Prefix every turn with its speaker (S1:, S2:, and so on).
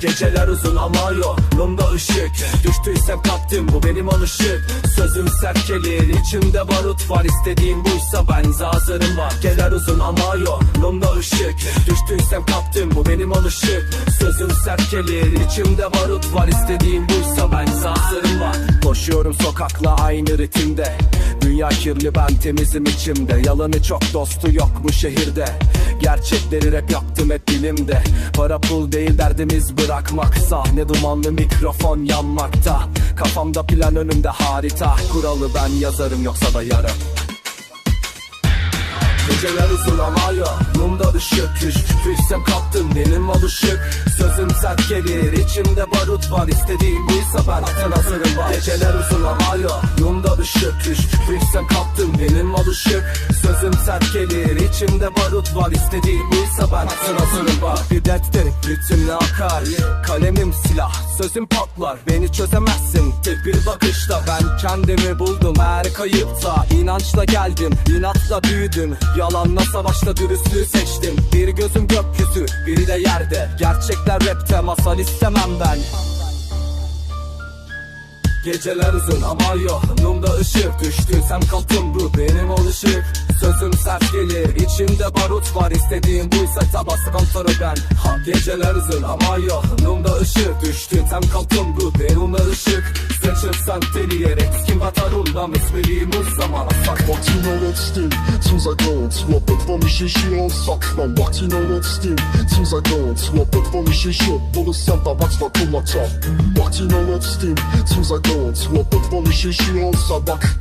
S1: Geceler uzun ama yolumda ışık. Düştüysem kalktım bu benim alışık. Sözüm sert gelir içimde barut var. İstediğim buysa ben hazırım var. Geceler uzun ama yolumda ışık. Düştüysem kalktım bu benim alışık. Sözüm sert gelir içimde barut var. İstediğim buysa ben hazırım var. Koşuyorum sokakla aynı ritimde. Dünya kirli ben temizim içimde. Yalanı çok dostu yok bu şehirde Gerçekleri rap yaptım hep dilimde Para pul değil derdimiz bırakmak. Sahne dumanlı mikrofon yanmakta. Kafamda plan önümde harita. Kuralı ben yazarım yoksa da yarım. Geceler uzun ama yolumda ışık Düştüysem kaptım benim alışık. Sözüm sert gelir içimde barut var. İstediğim buysa ben zaten hazırım var. Geceler uzun ama yolumda ışık içimde barut var. İstediğim buysa ben zaten hazırım var Bir dertlerim ritimle akar. Kalemim silah sözüm patlar. Beni çözemezsin tek bir bakışta Ben kendimi buldum her kayıpta İnançla geldim inatla büyüdüm. Yalanla savaşta dürüstlüğü seçtim. Bir gözüm gökyüzü biri de yerde. Gerçekler rapte masal istemem ben Geceler uzun ama yolumda ışık Düştüysem kalktım bu benim oluşuk Sözüm sert gelir içimde barut var. İstediğim buysa tabası kontrolü ben. Ha, Geceler uzun ama yolumda ışık Düştüysem kalktım bu benim ışık Seçilsem deliyerek kim batar ondan Esmeriyim o zaman Sak
S2: Vaktin I don't Muhabbet var bir şey şey olsak Ben vaktin I don't Muhabbet var bir şey şey Bulursan da bak bakılmata Vaktin öğrettim Things I don't Muhabbet var bir şey şey olsa bak